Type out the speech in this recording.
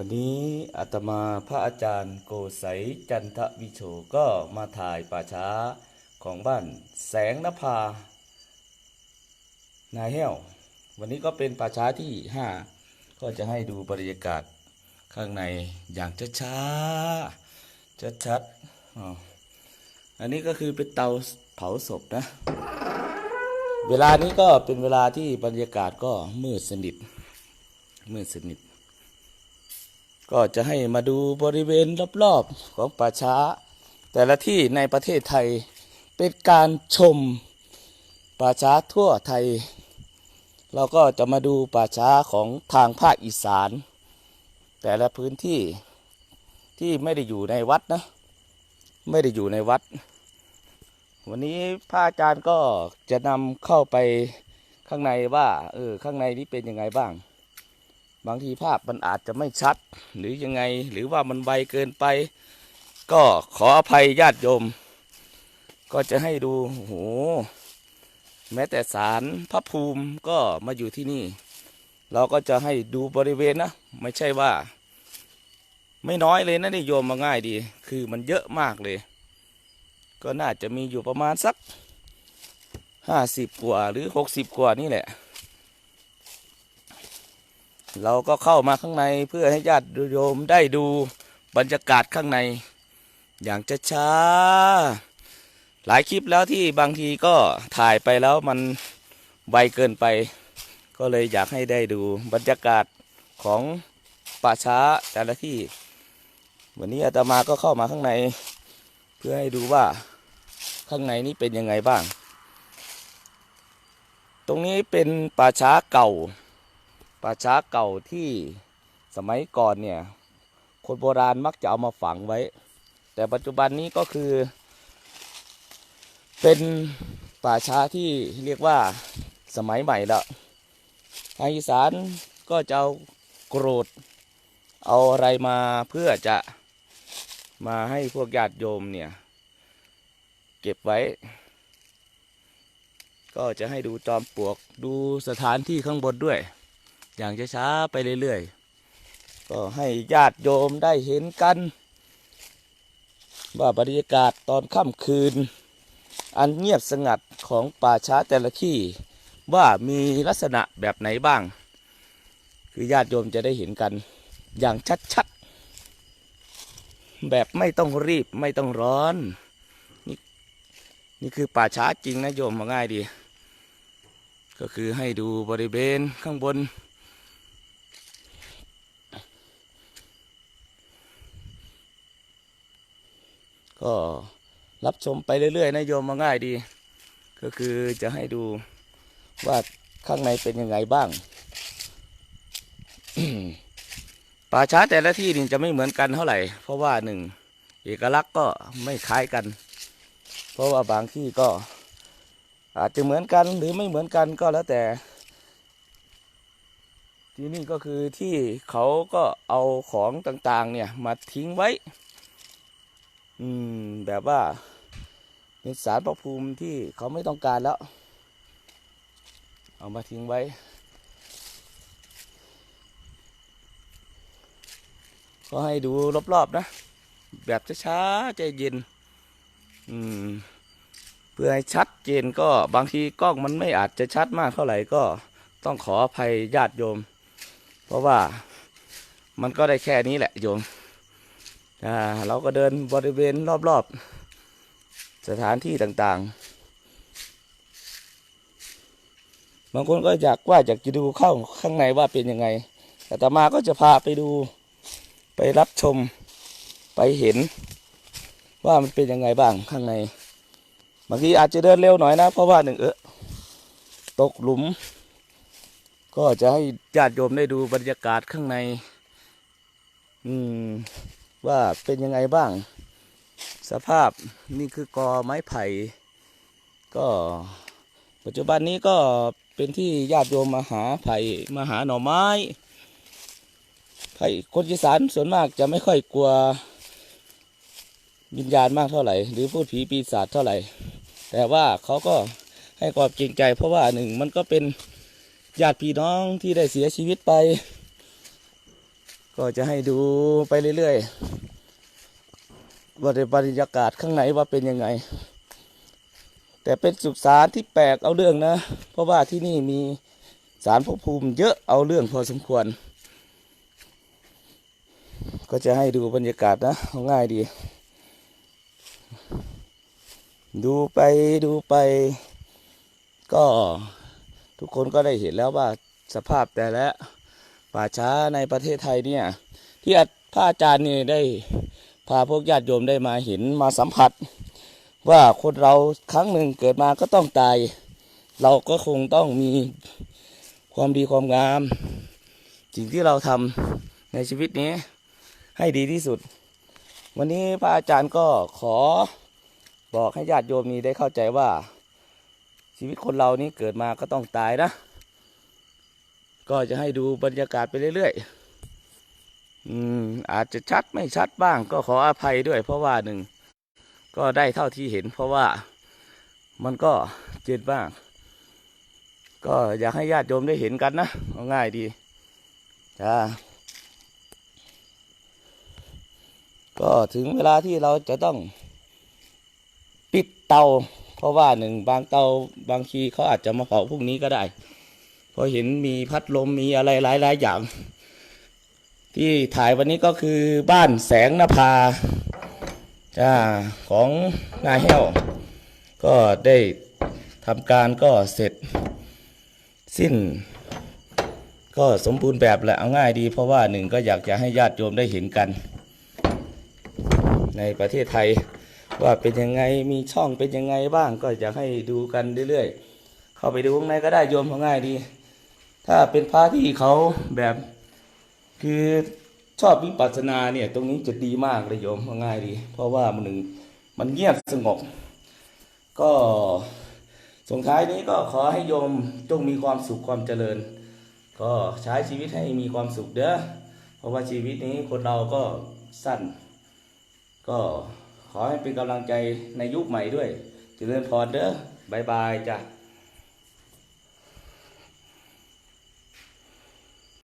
วันนี้อาตมาพระอาจารย์โกไสยจันทวิโชก็มาถ่ายป่าช้าของบ้านแสงนภา นายแห้ว วันนี้ก็เป็นป่าช้าที่ห้าก็จะให้ดูบรรยากาศข้างในอย่างช้าๆชัดๆอ๋ออันนี้ก็คือเป็นเตาเผาศพนะ เวลานี้ก็เป็นเวลาที่บรรยากาศก็มืดสนิทมืดสนิท ก็จะให้มาดูบริเวณรอบๆของป่าช้า แต่ละที่ในประเทศไทยเป็นการชมป่าช้าทั่วไทย เราก็จะมาดูป่าช้าของทางภาคอีสาน แต่ละพื้นที่ที่ไม่ได้อยู่ในวัดนะ ไม่ได้อยู่ในวัด วันนี้พระอาจารย์ก็จะนำเข้าไปข้างในว่าเออข้างในนี้เป็นยังไงบ้าง บางทีภาพมันอาจจะไม่ชัด หรือยังไงหรือว่ามันไวเกินไป ก็ขออภัยญาติโยม ก็จะให้ดูโอ้โหแม้แต่สารพระภูมิก็มาอยู่ที่นี่ เราก็จะให้ดูบริเวณนะ ไม่ใช่ว่า ไม่น้อยเลยนะนี่โยมมาง่ายดี คือมันเยอะมากเลย ก็น่าจะมีอยู่ประมาณสักห้าสิบกว่าหรือหกสิบกว่านี่แหละ เราก็เข้ามาข้างในเพื่อให้ญาติโยมได้ดูบรรยากาศข้างใน อย่างช้าๆหลายคลิปแล้วที่บางทีก็ถ่ายไปแล้วมันไวเกินไป ก็เลยอยากให้ได้ดูบรรยากาศของป่าช้าแต่ละที่ วันนี้อาตมาก็เข้ามาข้างใน เพื่อให้ดูว่าข้างในนี้เป็นยังไงบ้าง ตรงนี้เป็นป่าช้าเก่า ป่าช้าเก่าที่สมัยก่อนเนี่ยคนโบราณมักจะเอามาฝังไว้ แต่ปัจจุบันนี้ก็คือ เป็นป่าช้าที่เรียกว่าสมัยใหม่แล้วทางอีสานก็จะเอากรธเอาอะไรมาเพื่อจะมาให้พวกญาติโยมเนี่ยเก็บไว้ ก็จะให้ดูจอมปลวกดูสถานที่ข้างบนด้วย อย่างช้าๆไปเรื่อยๆ ก็ให้ญาติโยมได้เห็นกัน ว่าบรรยากาศตอนค่ำคืน อันเงียบสงัดของป่าช้าแต่ละที่ว่ามีลักษณะแบบไหนบ้าง คือญาติโยมจะได้เห็นกันอย่างชัดๆ แบบไม่ต้องรีบไม่ต้องร้อนนี่นี่คือป่าช้าจริงนะโยมมาง่ายดี ก็คือให้ดูบริเวณข้างบน ก็รับชมไปเรื่อยๆนะโยมมาง่ายดี ก็คือจะให้ดูว่าข้างในเป็นยังไงบ้าง ป่าช้าแต่ละที่นี่จะไม่เหมือนกันเท่าไหร่ เพราะว่าหนึ่งเอกลักษณ์ก็ไม่คล้ายกัน เพราะว่าบางที่ก็ อาจจะเหมือนกันหรือไม่เหมือนกันก็แล้วแต่ ที่นี่ก็คือที่เขาก็เอาของต่างๆเนี่ยมาทิ้งไว้ อืม แบบว่า เป็นสารพระภูมิที่เขาไม่ต้องการแล้ว เอามาทิ้งไว้ ก็ให้ดูรอบๆนะ แบบช้าๆใจเย็น อืม เพื่อให้ชัดเจนก็บางทีกล้องมันไม่อาจจะชัดมากเท่าไหร่ก็ต้องขออภัยญาติโยม เพราะว่ามันก็ได้แค่นี้แหละโยม เราก็เดินบริเวณรอบๆ สถานที่ต่างๆ บางคนก็อยากว่าอยากจะดูเข้าข้างในว่าเป็นยังไง แต่ตมาก็จะพาไปดูไปรับชมไปเห็น ว่ามันเป็นยังไงบ้างข้างใน บางทีอาจจะเดินเร็วหน่อยนะ เพราะว่าหนึ่งเออตกหลุม ก็จะให้ญาติโยมได้ดูบรรยากาศข้างใน อืม ว่าเป็นยังไงบ้าง สภาพนี่คือกอไม้ไผ่ ก็ปัจจุบันนี้ก็เป็นที่ญาติโยมมาหาไผ่มาหาหน่อไม้ไผ่คนอีสานส่วนมากจะไม่ค่อยกลัววิญญาณมากเท่าไหร่ หรือพูดผีปีศาจเท่าไหร่ แต่ว่าเขาก็ให้ความเกรงใจ เพราะว่าหนึ่งมันก็เป็นญาติพี่น้องที่ได้เสียชีวิตไป ก็จะให้ดูไปเรื่อยๆว่าในบรรยากาศข้างในว่าเป็นยังไง แต่เป็นสุสานที่แปลกเอาเรื่องนะ เพราะว่าที่นี่มีสารพระภูมิเยอะเอาเรื่องพอสมควร ก็จะให้ดูบรรยากาศนะง่ายดี ดูไปดูไป ก็ทุกคนก็ได้เห็นแล้วว่าสภาพแต่ละ ป่าช้าในประเทศไทยเนี่ย ที่อาพระอาจารย์นี่ได้พาพวกญาติโยมได้มาเห็นมาสัมผัส ว่าคนเราครั้งหนึ่งเกิดมาก็ต้องตาย เราก็คงต้องมีความดีความงาม สิ่งที่เราทำในชีวิตนี้ให้ดีที่สุด วันนี้พระอาจารย์ก็ขอบอกให้ญาติโยมนี้ได้เข้าใจว่า ชีวิตคนเรานี้เกิดมาก็ต้องตายนะ ก็จะให้ดูบรรยากาศไปเรื่อยๆอืมอาจจะชัดไม่ชัดบ้าง ก็ขออภัยด้วย เพราะว่าหนึ่งก็ได้เท่าที่เห็น เพราะว่ามันก็เจ็ดบ้าง ก็อยากให้ญาติโยมได้เห็นกันนะง่ายดีจ้าก็ถึงเวลาที่เราจะต้องปิดเตา เพราะว่าหนึ่งบางเตาบางทีเขาอาจจะมาเผาพรุ่งนี้ก็ได้ เพราะเห็นมีพัดลมมีอะไรหลายๆอย่าง ที่ถ่ายวันนี้ก็คือบ้านแสงนภาจ้าของนายแห้ว ก็ได้ทำการก็เสร็จสิ้น ก็สมบูรณ์แบบแหละเอาง่ายดี เพราะว่าหนึ่งก็อยากจะให้ญาติโยมได้เห็นกัน ในประเทศไทยว่าเป็นยังไงมีช่องเป็นยังไงบ้างก็อยากให้ดูกันเรื่อยๆ เข้าไปดูข้างในก็ได้โยมเขาง่ายดี ถ้าเป็นพระที่เขาแบบคือชอบวิปัสสนาเนี่ยตรงนี้จะดีมากเลยโยมเขาง่ายดี เพราะว่ามันหนึ่งมันเงียบสงบ ก็ส่งท้ายนี้ก็ขอให้โยมจงมีความสุขความเจริญ ก็ใช้ชีวิตให้มีความสุขเด้อเพราะว่าชีวิตนี้คนเราก็สั้น ก็ขอให้เป็นกำลังใจในยุคใหม่ด้วยเจริญพรเด้อบายบายจ้ะ